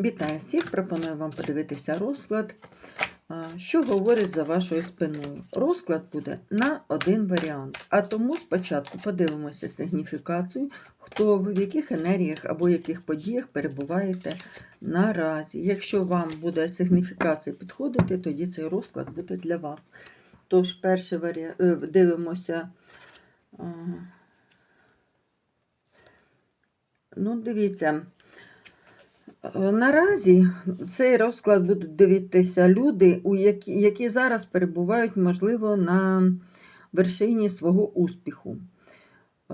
Вітаю всіх! Пропоную вам подивитися розклад, що говорить за вашою спиною. Розклад буде на один варіант. А тому спочатку подивимося сигніфікацію, хто ви в яких енергіях або яких подіях перебуваєте наразі. Якщо вам буде сигніфікація підходити, тоді цей розклад буде для вас. Тож, перший варіант дивимося. Ну, дивіться. Е, Наразі цей розклад будуть дивитися люди, які, зараз перебувають, можливо, на вершині свого успіху.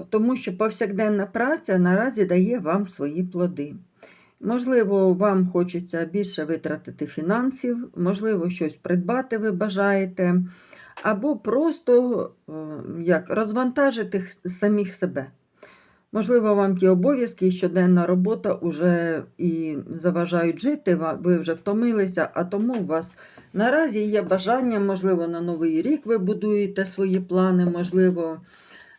Тому що повсякденна праця наразі дає вам свої плоди. Можливо, вам хочеться більше витратити фінансів, можливо, щось придбати ви бажаєте, або просто е, як, розвантажити самих себе. Можливо, вам ті обов'язки щоденна робота вже і заважають жити, ви вже втомилися, а тому у вас наразі є бажання, можливо, на новий рік ви будуєте свої плани, можливо,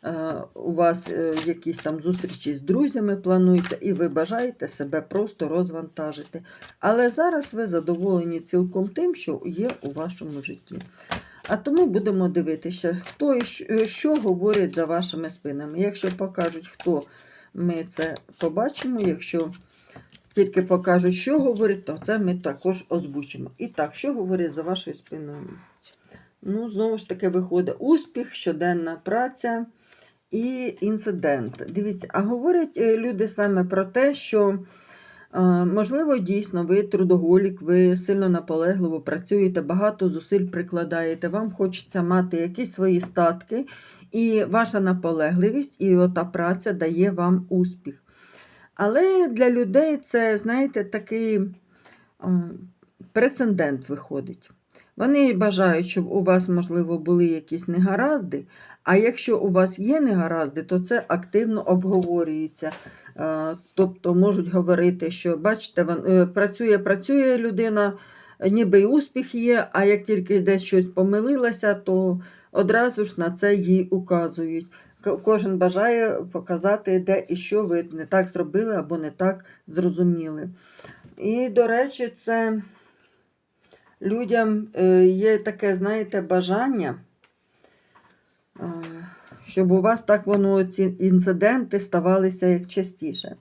е, у вас е, якісь там зустрічі з друзями плануються, і ви бажаєте себе просто розвантажити. Але зараз ви задоволені цілком тим, що є у вашому житті. А тому будемо дивитися, хто і що, що говорить за вашими спинами. Якщо покажуть, хто ми це побачимо. Якщо тільки покажуть, що говорить, то це ми також озвучимо. І так, що говорить за вашою спиною? Ну, знову ж таки, виходить успіх, щоденна праця і інцидент. Дивіться, а говорять е, люди саме про те, що. Е, Можливо, дійсно, ви трудоголік, ви сильно наполегливо працюєте, багато зусиль прикладаєте, вам хочеться мати якісь свої статки, і ваша наполегливість і ота праця дає вам успіх. Але для людей це, знаєте, такий е, прецедент виходить. Вони бажають, щоб у вас, можливо, були якісь негаразди, а якщо у вас є негаразди, то це активно обговорюється. Е, Тобто можуть говорити, що бачите, е, працює, працює людина, ніби й успіх є, а як тільки десь щось помилилася, то одразу ж на це їй указують. Кожен бажає показати, де і що ви не так зробили або не так зрозуміли. І, до речі, це людям е, є таке, знаєте, бажання, е, щоб у вас так воно ці інциденти ставалися як частіше.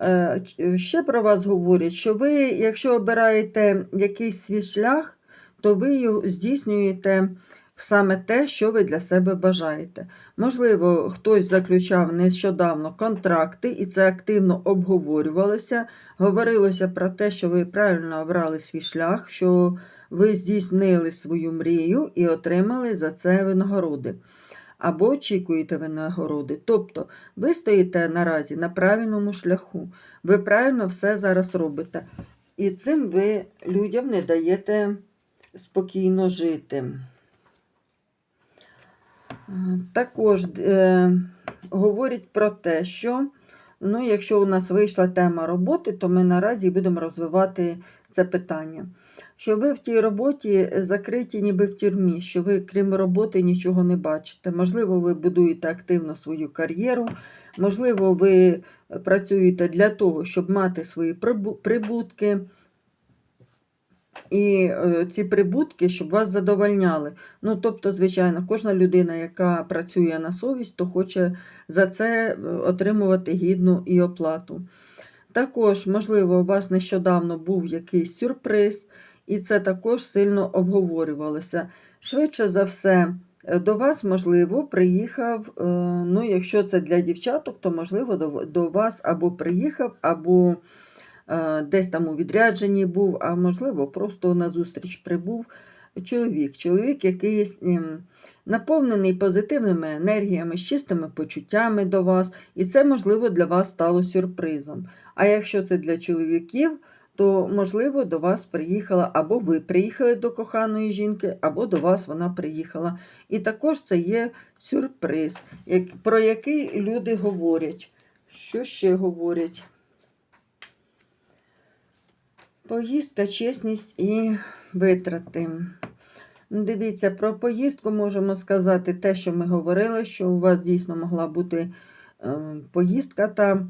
Е, Ще про вас говорять, що ви, якщо обираєте якийсь свій шлях, то ви здійснюєте саме те, що ви для себе бажаєте. Можливо, хтось заключав нещодавно контракти, і це активно обговорювалося. Говорилося про те, що ви правильно обрали свій шлях, що ви здійснили свою мрію і отримали за це винагороди. Або очікуєте винагороди. Тобто ви стоїте наразі на правильному шляху. Ви правильно все зараз робите. І цим ви людям не даєте спокійно жити. Е, Також е, говорять про те, що ну, якщо у нас вийшла тема роботи, то ми наразі будемо розвивати це питання. Що ви в тій роботі закриті ніби в тюрмі, що ви, крім роботи, нічого не бачите. Можливо, ви будуєте активно свою кар'єру, можливо, ви працюєте для того, щоб мати свої прибутки. І е, ці прибутки, щоб вас задовольняли. Ну, тобто, звичайно, кожна людина, яка працює на совість, то хоче за це е, отримувати гідну і оплату. Також, можливо, у вас нещодавно був якийсь сюрприз, і це також сильно обговорювалося. Швидше за все, е, до вас, можливо, приїхав, ну, якщо це для дівчаток, то, можливо, до, вас або приїхав, або десь там у відрядженні був, а можливо, просто на зустріч прибув чоловік. Чоловік, який наповнений позитивними енергіями, з чистими почуттями до вас, і це, можливо, для вас стало сюрпризом. А якщо це для чоловіків, то, можливо, до вас приїхала, або ви приїхали до коханої жінки, або до вас вона приїхала. І також це є сюрприз, про який люди говорять. Що ще говорять? Поїздка, чесність і витрати. Ну, Дивіться, про поїздку можемо сказати те, що ми говорили, що у вас дійсно могла бути е, поїздка. Та,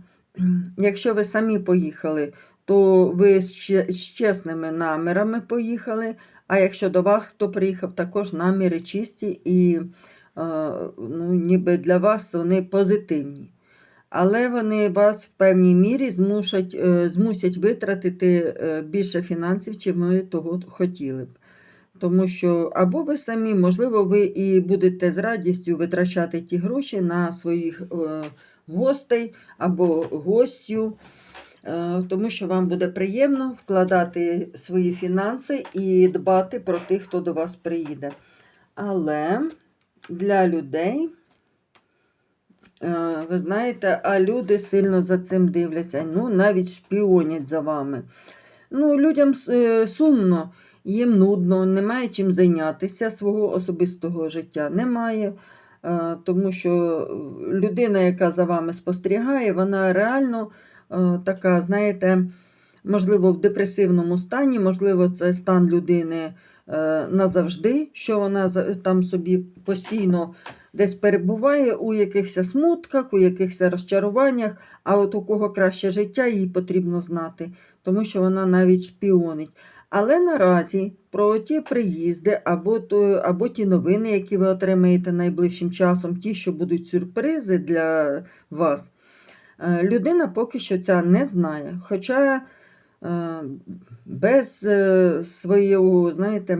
якщо ви самі поїхали, то ви з чесними намірами поїхали. А якщо до вас хто приїхав, також наміри чисті і е, ну, ніби для вас вони позитивні. Але вони вас в певній мірі змусять, е, змусять витратити е, більше фінансів, чим ви того хотіли б. Тому що або ви самі, можливо, ви і будете з радістю витрачати ті гроші на своїх е, гостей або гостю, тому що вам буде приємно вкладати свої фінанси і дбати про тих, хто до вас приїде. Але для людей, ви знаєте, а люди сильно за цим дивляться, ну, навіть шпіонять за вами. Ну, людям е, сумно, їм нудно, немає чим зайнятися свого особистого життя. Немає. Е, Тому що людина, яка за вами спостерігає, вона реально е, така, знаєте, можливо, в депресивному стані, можливо, це стан людини е, назавжди, що вона там собі постійно десь перебуває у якихось смутках, у якихось розчаруваннях, а от у кого краще життя, їй потрібно знати, тому що вона навіть шпіонить. Але наразі про ті приїзди або, то, або ті новини, які ви отримаєте найближчим часом, ті, що будуть сюрпризи для вас, е, людина поки що ця не знає. Хоча е, без е, свого, знаєте,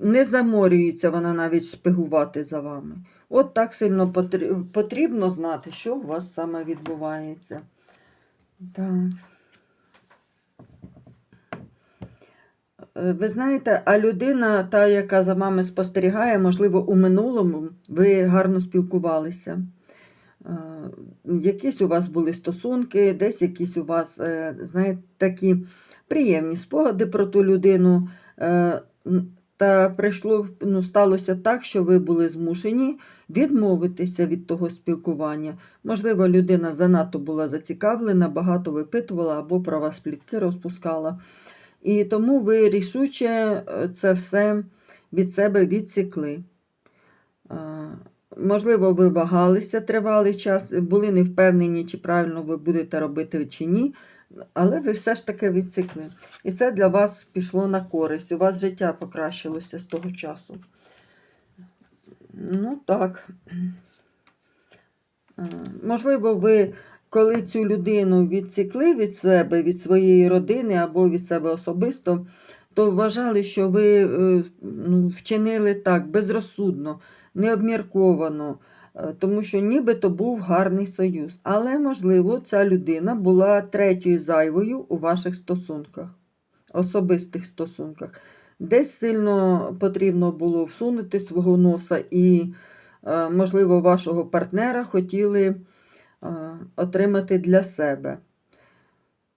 не заморюється вона навіть шпигувати за вами. От так сильно потрібно знати, що у вас саме відбувається. Так. Е, Ви знаєте, а людина, та, яка за вами спостерігає, можливо, у минулому ви гарно спілкувалися. Е, Якісь у вас були стосунки, десь якісь у вас, е, знаєте, такі приємні спогади про ту людину. Е, прийшло, ну, сталося так, що ви були змушені відмовитися від того спілкування. Можливо, людина занадто була зацікавлена, багато випитувала або про вас плітки розпускала. І тому ви рішуче е, це все від себе відсікли. Е, Можливо, ви вагалися тривалий час, були не впевнені, чи правильно ви будете робити чи ні, але ви все ж таки відсікли. І це для вас пішло на користь. У вас життя покращилося з того часу. Ну так. Е, Можливо, ви, коли цю людину відсікли від себе, від своєї родини або від себе особисто, то вважали, що ви е, ну, вчинили так безрозсудно, необмірковано, тому що нібито був гарний союз. Але, можливо, ця людина була третьою зайвою у ваших стосунках, особистих стосунках. Десь сильно потрібно було всунути свого носа і, е, можливо, вашого партнера хотіли е, отримати для себе.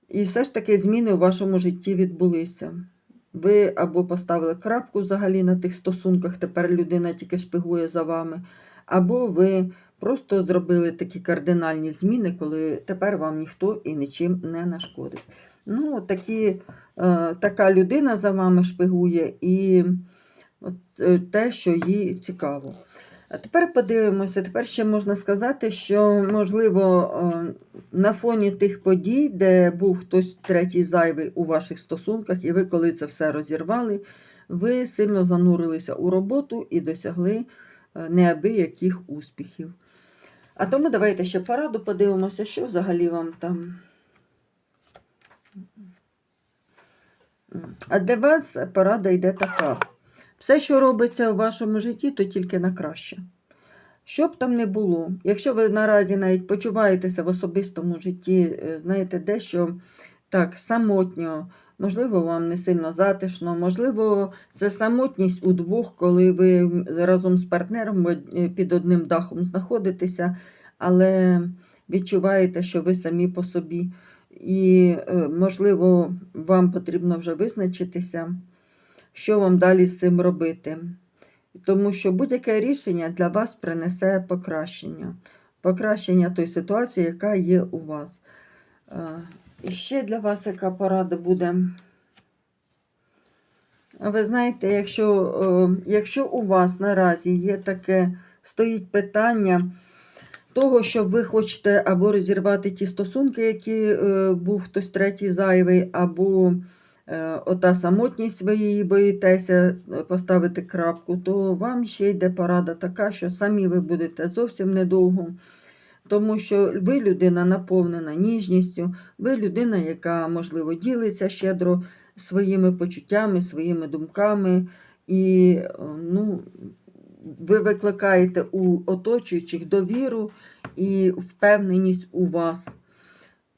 І все ж таки зміни у вашому житті відбулися. Ви або поставили крапку взагалі на тих стосунках, тепер людина тільки шпигує за вами, або ви просто зробили такі кардинальні зміни, коли тепер вам ніхто і нічим не нашкодить. Ну, такі, е, така людина за вами шпигує і е, те, що їй цікаво. А тепер подивимося, тепер ще можна сказати, що, можливо, е, на фоні тих подій, де був хтось третій зайвий у ваших стосунках, і ви, коли це все розірвали, ви сильно занурилися у роботу і досягли неабияких успіхів. А тому давайте ще пораду подивимося, що взагалі вам там. А для вас порада йде така. Все, що робиться у вашому житті, то тільки на краще. Що б там не було, якщо ви наразі навіть почуваєтеся в особистому житті, е, знаєте, дещо так самотньо, можливо, вам не сильно затишно, можливо, це самотність у двох, коли ви разом з партнером е, під одним дахом знаходитеся, але відчуваєте, що ви самі по собі. І, е, можливо, вам потрібно вже визначитися, що вам далі з цим робити. Тому що будь-яке рішення для вас принесе покращення. Покращення той ситуації, яка є у вас. І ще для вас яка порада буде. Ви знаєте, якщо, е, якщо у вас наразі є таке, стоїть питання того, що ви хочете або розірвати ті стосунки, які е, був хтось третій зайвий, або е, ота самотність, ви її боїтеся поставити крапку, то вам ще йде порада така, що самі ви будете зовсім недовго. Тому що ви людина наповнена ніжністю, ви людина, яка, можливо, ділиться щедро своїми почуттями, своїми думками. І ну, ви викликаєте у оточуючих довіру і впевненість у вас.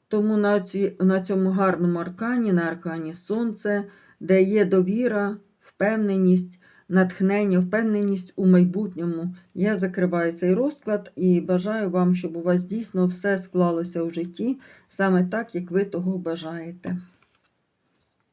Тому на, ці, на цьому гарному аркані, на аркані Сонце, де є довіра, впевненість, натхнення, впевненість у майбутньому. Я закриваю цей розклад і бажаю вам, щоб у вас дійсно все склалося у житті саме так, як ви того бажаєте.